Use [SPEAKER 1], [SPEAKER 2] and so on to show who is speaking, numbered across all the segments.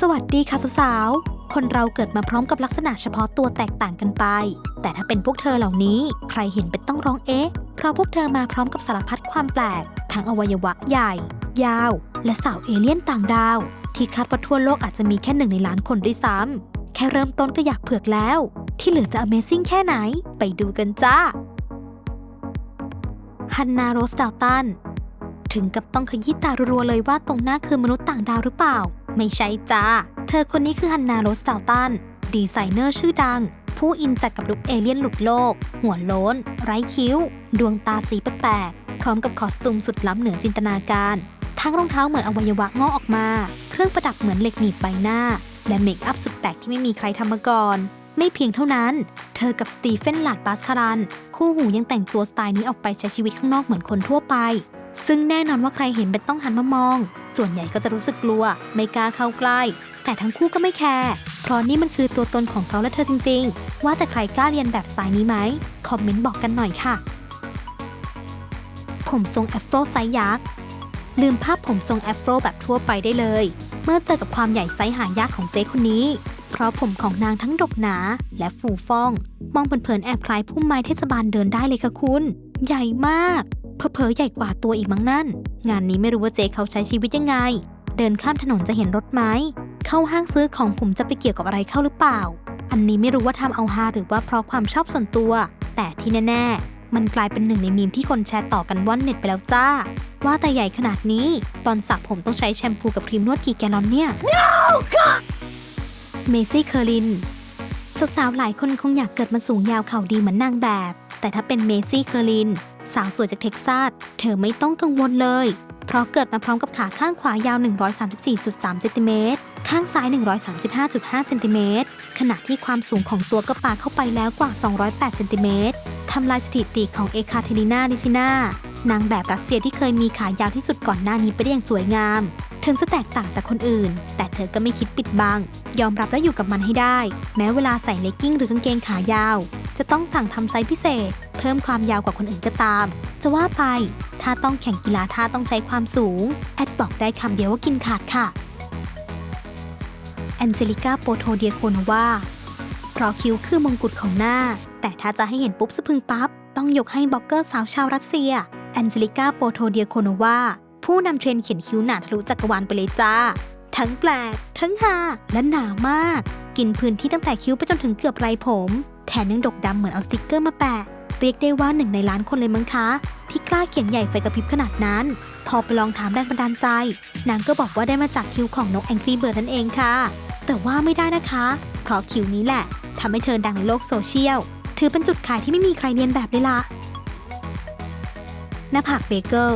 [SPEAKER 1] สวัสดีค่ะสาวๆ คนเราเกิดมาพร้อมกับลักษณะเฉพาะตัวแตกต่างกันไป แต่ถ้าเป็นพวกเธอเหล่านี้ใครเห็นเป็นต้องร้องเอ๊ะ เพราะพวกเธอมาพร้อมกับสารพัดความแปลก ทั้งอวัยวะใหญ่ ยาว และสาวเอเลี่ยนต่างดาว ที่คาดว่าทั่วโลกอาจจะมีแค่หนึ่งในล้านคนด้วยซ้ำแค่เริ่มต้นก็อยากเผือกแล้ว ที่เหลือจะ Amazing แค่ไหน ไปดูกันจ้าฮันนาโรสดาวตันถึงกับต้องขยี้ตารัวๆเลยว่าตรงหน้าคือมนุษย์ต่างดาวหรือเปล่า ไม่ใช่จ้า เธอคนนี้คือฮันนาโรสดาวตัน ดีไซเนอร์ชื่อดัง ผู้อินจัดกับลุคเอเลี่ยนหลุดโลก หัวโล้น ไร้คิ้ว ดวงตาสีแปลกๆ พร้อมกับคอสตูมสุดล้ำเหนือจินตนาการ ทั้งรองเท้าเหมือนอวัยวะงอกออกมา เครื่องประดับเหมือนเหล็กหนีบใบหน้า และเมคอัพสุดแปลกที่ไม่มีใครทำมาก่อน ไม่เพียงเท่านั้น เธอกับสตีเฟนหลาดบาสคารัน คู่หูยังแต่งตัวสไตล์นี้ออกไปใช้ชีวิตข้างนอกเหมือนคนทั่วไป ซึ่งแน่นอนว่าใครเห็นเป็นต้องหันมามอง ส่วนใหญ่ก็จะรู้สึกกลัว ไม่กล้าเข้าใกล้ แต่ทั้งคู่ก็ไม่แคร์เพราะนี่มันคือตัวตนของเขาและเธอจริง ๆ ว่าแต่ใครกล้าเรียนแบบสไตล์นี้ไหมคอมเมนต์บอกกันหน่อยค่ะ ผมทรงแอฟโรไซส์ยักษ์ลืมภาพผมทรงแอฟโรแบบทั่วไปได้เลย เมื่อเจอกับความใหญ่ไซส์หายากของเจ๊คนนี้ เพราะผมของนางทั้งดกหนาและฟูฟ่อง มองเผินๆแอบคล้ายพุ่มไม้เทศบาลเดินได้เลยค่ะคุณ ใหญ่มาก เผลอๆใหญ่กว่าตัวอีกมั้งนั่น งานนี้ไม่รู้ว่าเจ๊เขาใช้ชีวิตยังไง เดินข้ามถนนจะเห็นรถไหม เข้าห้างซื้อของผมจะไปเกี่ยวกับอะไรเข้าหรือเปล่า อันนี้ไม่รู้ว่าทำเอาฮาหรือว่าเพราะความชอบส่วนตัว แต่ที่แน่ๆ มันกลายเป็นหนึ่งในมีมที่คนแชร์ต่อกันว่อนเน็ตไปแล้วจ้า ว่าแต่ใหญ่ขนาดนี้ ตอนสระผมต้องใช้แชมพูกับครีมนวดกี่แกลลอนเนี่ยเมซี่เคอร์ลินสาวๆหลายคนคงอยากเกิดมาสูงยาวเข่าดีเหมือนนางแบบ แต่ถ้าเป็นเมซี่เคอร์ลิน สาวสวยจากเท็กซัส เธอไม่ต้องกังวลเลย เพราะเกิดมาพร้อมกับขาข้างขวายาว 134.3เซนติเมตร ข้างซ้าย 135.5เซนติเมตร ขณะที่ความสูงของตัวก็ปาเข้าไปแล้วกว่า 208เซนติเมตรทำลายสถิติของเอคาเทรินาดิซินานางแบบรัสเซียที่เคยมีขายาวที่สุดก่อนหน้านี้ไปได้อย่างสวยงาม ถึงจะแตกต่างจากคนอื่น แต่เธอก็ไม่คิดปิดบัง ยอมรับและอยู่กับมันให้ได้ แม้เวลาใส่เลกกิ้งหรือกางเกงขายาว จะต้องสั่งทำไซส์พิเศษ เพิ่มความยาวกว่าคนอื่นก็ตาม จะว่าไป ถ้าต้องแข่งกีฬาท่าต้องใช้ความสูง แอดบอกได้คำเดียวว่ากินขาดค่ะแอนเจลิก้าโปโทเดียโคนว่าเพราะคิ้วคือมงกุฎของหน้า แต่ถ้าจะให้เห็นปุ๊บสะพึงปั๊บ ต้องยกให้บล็อกเกอร์สาวชาวรัสเซีย แอนเจลิก้าโปโทเดียโคนว่าผู้นำเทรนเขียนคิ้วหนาทะลุจักรวาลไปเลยจ้า ทั้งแปลก ทั้งฮาและหนามาก กินพื้นที่ตั้งแต่คิ้วไปจนถึงเกือบไรผม แถมยังดกดำเหมือนเอาสติกเกอร์มาแปะ เรียกได้ว่าหนึ่งในล้านคนเลยมั้งคะ ที่กล้าเขียนใหญ่ไฟกระพริบขนาดนั้น พอไปลองถามแรงบันดาลใจ นางก็บอกว่าได้มาจากคิวของนกแองกรีเบิร์ดนั่นเองค่ะ แต่ว่าไม่ได้นะคะ เพราะคิวนี้แหละทำให้เธอดังในโลกโซเชียล ถือเป็นจุดขายที่ไม่มีใครเรียนแบบเลยล่ะหน้าผากเบเกิล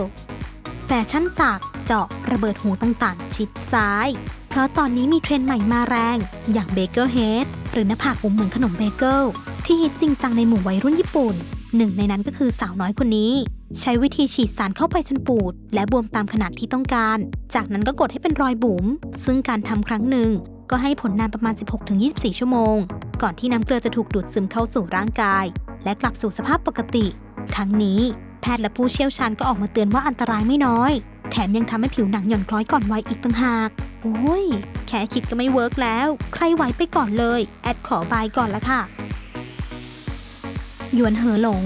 [SPEAKER 1] แฟชั่นสากเจาะระเบิดหูต่างๆ ชิดซ้าย เพราะตอนนี้มีเทรนด์ใหม่มาแรง อย่างเบเกิลเฮด หรือหน้าผากมุมเหมือนขนมเบเกิลที่ฮิตจริงจังในหมู่วัยรุ่นญี่ปุ่น หนึ่งในนั้นก็คือสาวน้อยคนนี้ ใช้วิธีฉีดสารเข้าไปจนปูด และบวมตามขนาดที่ต้องการ จากนั้นก็กดให้เป็นรอยบุ๋มซึ่งการทำครั้งหนึ่ง ก็ให้ผลนานประมาณ 16-24 ชั่วโมง ก่อนที่น้ำเกลือจะถูกดูดซึมเข้าสู่ร่างกาย และกลับสู่สภาพปกติ ทั้งนี้แพทย์และผู้เชี่ยวชาญก็ออกมาเตือนว่าอันตรายไม่น้อย แถมยังทำให้ผิวหนังหย่อนคล้อยก่อนวัยอีกต่างหาก โอ้ย แค่คิดก็ไม่เวิร์กแล้ว ใครไหวไปก่อนเลย แอดขอบายก่อนละค่ะหยวนเหอหลง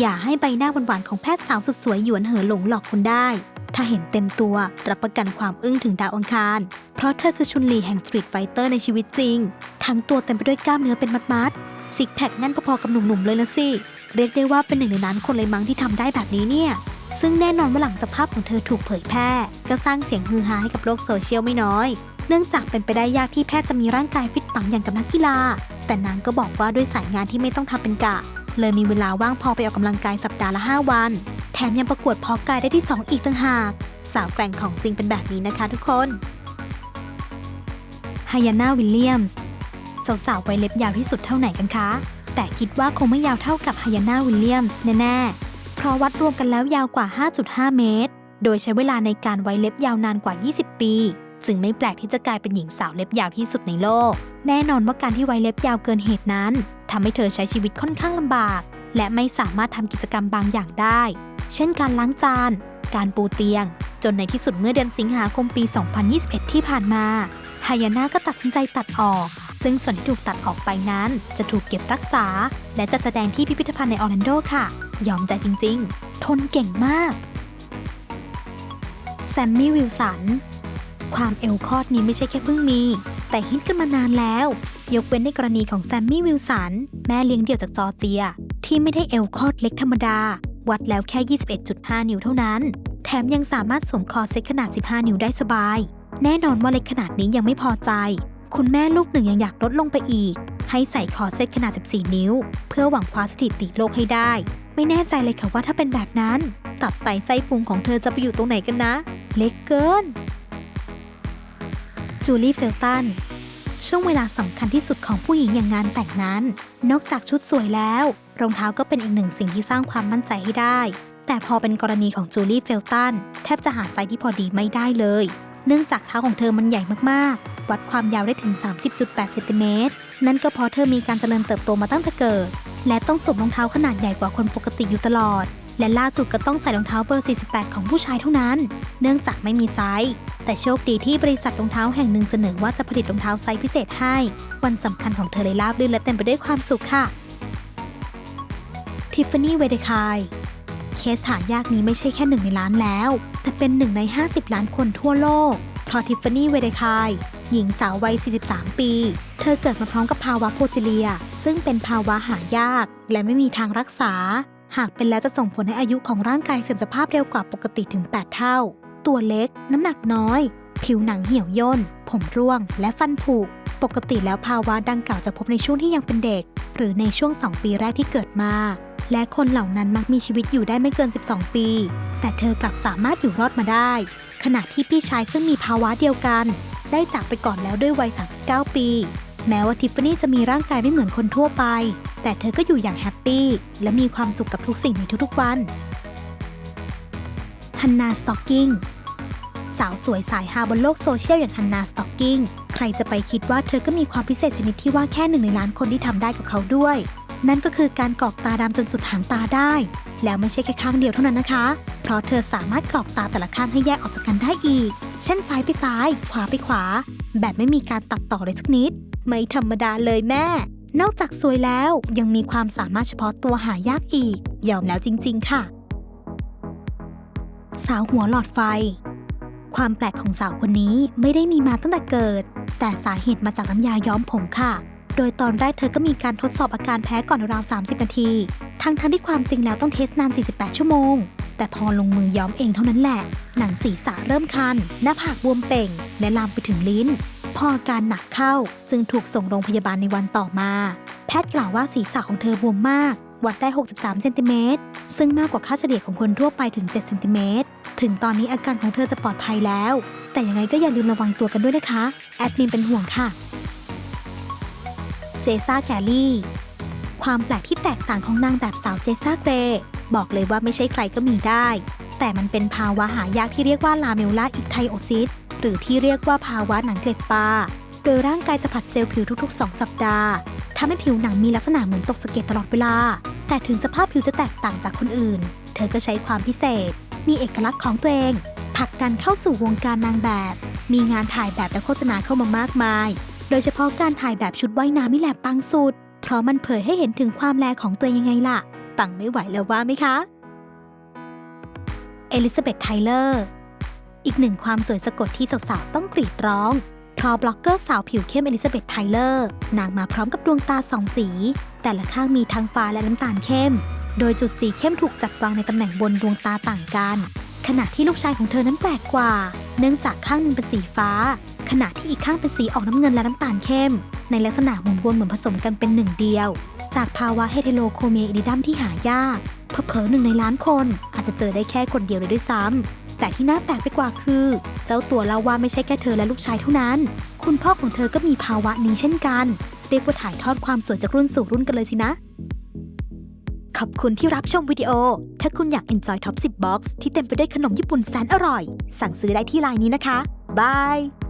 [SPEAKER 1] อย่าให้ใบหน้าหวานๆของแพทย์สาวสุดสวยหยวนเหอหลงหลอกคุณได้ ถ้าเห็นเต็มตัวรับประกันความอึ้งถึงดาวอังคาร เพราะเธอคือชุนลีแห่งสตรีทไฟเตอร์ในชีวิตจริง ทั้งตัวเต็มไปด้วยกล้ามเนื้อเป็นมัดๆซิกแพคแน่นพอๆกับหนุ่มๆเลยละสิ เรียกได้ว่าเป็นหนึ่งในนั้นคนเลยมั้งที่ทำได้แบบนี้เนี่ย ซึ่งแน่นอนว่าหลังจากภาพของเธอถูกเผยแพร่ ก็สร้างเสียงฮือฮาให้กับโลกโซเชียลไม่น้อย เนื่องจากเป็นไปได้ยากที่แพทย์จะมีร่างกายฟิตปังอย่างกับนักกีฬา แต่นางก็บอกว่าด้วยสายงานที่ไม่ต้องทำเป็นกะ เลยมีเวลาว่างพอไปออกกำลังกายสัปดาห์ละ 5 วัน แถมยังประกวดพอกายได้ที่ 2 อีกต่างหาก สาวแกร่งของจริงเป็นแบบนี้นะคะทุกคนไฮยาน่าวิลเลียมส์สาวๆไว้เล็บยาวที่สุดเท่าไหนกันคะ แต่คิดว่าคงไม่ยาวเท่ากับไฮยาน่าวิลเลียมส์แน่ๆ ราะวัดรวมกันแล้วยาวกว่า 5.5 เมตร โดยใช้เวลาในการไว้เล็บยาวนานกว่า 20 ปีจึงไม่แปลกที่จะกลายเป็นหญิงสาวเล็บยาวที่สุดในโลก แน่นอนว่าการที่ไว้เล็บยาวเกินเหตุนั้นทำให้เธอใช้ชีวิตค่อนข้างลำบาก และไม่สามารถทำกิจกรรมบางอย่างได้ เช่นการล้างจาน การปูเตียง จนในที่สุดเมื่อเดือนสิงหาคมปี 2021 ที่ผ่านมาฮายาน่าก็ตัดสินใจตัดออก ซึ่งส่วนที่ถูกตัดออกไปนั้น จะถูกเก็บรักษา และจะแสดงที่พิพิธภัณฑ์ในออร์แลนโดค่ะ ยอมใจจริงๆ ทนเก่งมาก แซมมี่วิลสัน ความเอลคอดนี้ไม่ใช่แค่เพิ่งมี แต่ฮิตกันมานานแล้ว ยกเว้นในกรณีของแซมมี่วิลสัน แม่เลี้ยงเดี่ยวจากจอร์เจีย ที่ไม่ได้เอลคอดเล็กธรรมดา วัดแล้วแค่ 21.5 นิ้วเท่านั้น แถมยังสามารถสวมคอเซ็ตขนาด 15 นิ้วได้สบาย แน่นอนว่าเล็กขนาดนี้ยังไม่พอใจ คุณแม่ลูกหนึ่งยังอยากลดลงไปอีก ให้ใส่คอเซ็ตขนาด 14 นิ้ว เพื่อหวังคว้าสถิติโลกให้ได้ ไม่แน่ใจเลยค่ะว่าถ้าเป็นแบบนั้น ตับไตไส้พุงของเธอจะไปอยู่ตรงไหนกันนะ เล็กเกิน จูลี่เฟลตันช่วงเวลาสำคัญที่สุดของผู้หญิงอย่างงานแต่งนั้น นอกจากชุดสวยแล้ว รองเท้าก็เป็นอีกหนึ่งสิ่งที่สร้างความมั่นใจให้ได้ แต่พอเป็นกรณีของจูลี่เฟลตันแทบจะหาไซส์ที่พอดีไม่ได้เลย เนื่องจากเท้าของเธอมันใหญ่มากๆ วัดความยาวได้ถึง 30.8เซนติเมตร นั่นก็เพราะเธอมีการเจริญเติบโตมาตั้งแต่เกิด และต้องสวมรองเท้าขนาดใหญ่กว่าคนปกติอยู่ตลอด และล่าสุดก็ต้องใส่รองเท้าเบอร์ 48 ของผู้ชายเท่านั้น เนื่องจากไม่มีไซส์ แต่โชคดีที่บริษัทรองเท้าแห่งหนึ่งเสนอว่าจะผลิตรองเท้าไซส์พิเศษให้ วันสำคัญของเธอเลยราบรื่นและเต็มไปด้วยความสุขค่ะทิฟฟานี่เวเดคาย สหายากนี้ไม่ใช่แค่หนึ่งในล้านแล้ว แต่เป็นหนึ่งใน 50 ล้านคนทั่วโลก เพราะทิฟฟานี่เวเดคายหญิงสาววัย 43 ปี เธอเกิดมาพร้อมกับภาวะโพจิเลีย ซึ่งเป็นภาวะหายาก และไม่มีทางรักษา หากเป็นแล้วจะส่งผลให้อายุของร่างกายเสื่อมสภาพเร็วกว่าปกติถึง 8 เท่า ตัวเล็ก น้ำหนักน้อย ผิวหนังเหี่ยวย่น ผมร่วง และฟันผุ ปกติแล้วภาวะดังกล่าวจะพบในช่วงที่ยังเป็นเด็ก หรือในช่วง 2 ปีแรกที่เกิดมา และคนเหล่านั้นมักมีชีวิตอยู่ได้ไม่เกิน 12 ปี แต่เธอกลับสามารถอยู่รอดมาได้ ขณะที่พี่ชายซึ่งมีภาวะเดียวกัน ได้จากไปก่อนแล้วด้วยวัย 39 ปี แม้ว่าทิฟฟานี่จะมีร่างกายไม่เหมือนคนทั่วไป แต่เธอก็อยู่อย่างแฮปปี้และมีความสุขกับทุกสิ่งในทุกๆวันฮันนาสต็อกกิ้งสาวสวยสายฮาบนโลกโซเชียลอย่างฮันนาสต็อกกิ้ง ใครจะไปคิดว่าเธอก็มีความพิเศษชนิดที่ว่าแค่หนึ่งในล้านคนที่ทำได้กับเขาด้วย นั่นก็คือการกรอกตาดำจนสุดหางตาได้ แล้วไม่ใช่แค่ข้างเดียวเท่านั้นนะคะ เพราะเธอสามารถกรอกตาแต่ละข้างให้แยกออกจากกันได้อีก เช่นซ้ายไปซ้าย ขวาไปขวา แบบไม่มีการตัดต่อเลยสักนิด ไม่ธรรมดาเลยแม่ นอกจากสวยแล้วยังมีความสามารถเฉพาะตัวหายากอีก ยอมแล้วจริง ๆ ค่ะ สาวหัวหลอดไฟ ความแปลกของสาวคนนี้ไม่ได้มีมาตั้งแต่เกิด แต่สาเหตุมาจากน้ำยาย้อมผมค่ะ โดยตอนแรกเธอก็มีการทดสอบอาการแพ้ก่อนราว 30 นาที ทั้งทั้งที่ความจริงแล้วต้องเทสนาน 48 ชั่วโมง แต่พอลงมือย้อมเองเท่านั้นแหละ หนังศีรษะเริ่มคัน หน้าผากบวมเป่ง และลามไปถึงลิ้น พออาการหนักเข้าจึงถูกส่งโรงพยาบาลในวันต่อมา แพทย์กล่าวว่าศีรษะของเธอบวมมาก วัดได้ 63 เซนติเมตร ซึ่งมากกว่าค่าเฉลี่ยของคนทั่วไปถึง 7 เซนติเมตร ถึงตอนนี้อาการของเธอจะปลอดภัยแล้ว แต่ยังไงก็อย่าลืมระวังตัวกันด้วยนะคะ แอดมินเป็นห่วงค่ะ เจซ่าแกลลี่ ความแปลกที่แตกต่างของนางแบบสาวเจซ่าเกรย์บอกเลยว่าไม่ใช่ใครก็มีได้ แต่มันเป็นภาวะหายากที่เรียกว่าลาเมลลาอิกไทโอซิสหรือที่เรียกว่าภาวะหนังเกล็ดปลาโดยร่างกายจะผัดเซลล์ผิวทุกๆ 2 สัปดาห์ทำให้ผิวหนังมีลักษณะเหมือนตกสะเก็ดตลอดเวลา แต่ถึงสภาพผิวจะแตกต่างจากคนอื่น เธอก็ใช้ความพิเศษ มีเอกลักษณ์ของตัวเองผลักดันเข้าสู่วงการนางแบบ มีงานถ่ายแบบและโฆษณาเข้ามามากมาย โดยเฉพาะการถ่ายแบบชุดว่ายน้ำนี่แหละปังสุด เพราะมันเผยให้เห็นถึงความแลของตัวยังไงล่ะ ปังไม่ไหวแล้วว่าไหมคะ เอลิซาเบธไทเลอร์ อีกหนึ่งความสวยสะกดที่สาวๆต้องกรีดร้องเพราะบล็อกเกอร์สาวผิวเข้มเอลิซาเบธไทเลอร์ นางมาพร้อมกับดวงตาสองสี แต่ละข้างมีทั้งฟ้าและน้ำตาลเข้ม โดยจุดสีเข้มถูกจัดวางในตำแหน่งบนดวงตาต่างกัน ขณะที่ลูกชายของเธอนั้นแปลกกว่า เนื่องจากข้างหนึ่งเป็นสีฟ้า ขณะที่อีกข้างเป็นสีออกน้ำเงินและน้ำตาลเข้ม ในลักษณะหมุนวนเหมือนผสมกันเป็นหนึ่งเดียว จากภาวะเฮเทโรโคเมอิดิดัมที่หายากเผลอหนึ่งในล้านคนอาจจะเจอได้แค่คนเดียวเลยด้วยซ้ำแต่ที่น่าแปลกไปกว่าคือ เจ้าตัวเล่าว่าไม่ใช่แค่เธอและลูกชายเท่านั้น คุณพ่อของเธอก็มีภาวะนี้เช่นกันเรียกว่าถ่ายทอดความสวยจากรุ่นสู่รุ่นกันเลยสินะขอบคุณที่รับชมวิดีโอ ถ้าคุณอยาก enjoy top 10 box ที่เต็มไปด้วยขนมญี่ปุ่นแสนอร่อย สั่งซื้อได้ที่ไลน์นี้นะคะ บาย